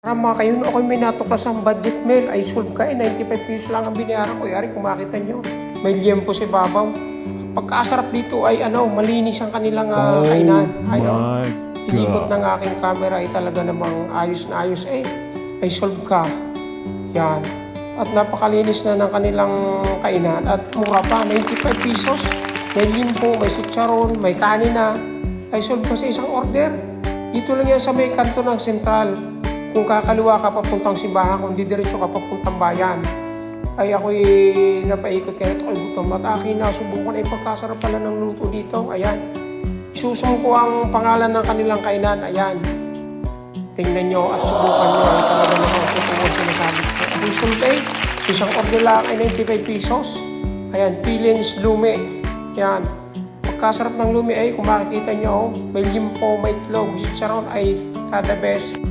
Tama kayo, no, ako may natuklas ang budget meal. Ay, solve ka eh, 95 pesos lang ang binayaran ko. Yari, kung makita nyo, may liyempo sa babaw. Pagkasarap dito ay ano, malinis ang kanilang ah, kainan. Ayaw. my Inikot ng aking camera ay talaga namang ayos na ayos. Eh, ay solve ka. Yan. At napakalinis na ng kanilang kainan. At mura pa, 95 pesos. May limpo, may sitsaron, may kanina. Ay solve ka sa isang order. Dito lang yan sa may kanto ng sentral. Kung kakaliwa ka papuntang simbahan, kung di diretso ka papuntang bayan. Ay ako'y napaikot kaya ito ay gutom. At akin na, subukan ay pagkasarap pala ng luto dito. Ayan. Isusum ko ang pangalan ng kanilang kainan. Ayan. Tingnan nyo at subukan nyo. Ay talaga totoo ang sinasabi ko. Ang sultay, isang order lang ay 95 pesos. Ayan, Pilins Lume. Ayan. Pagkasarap ng lumi ay kung makikita nyo, may limpo, may itlog, chicharon ay kada best.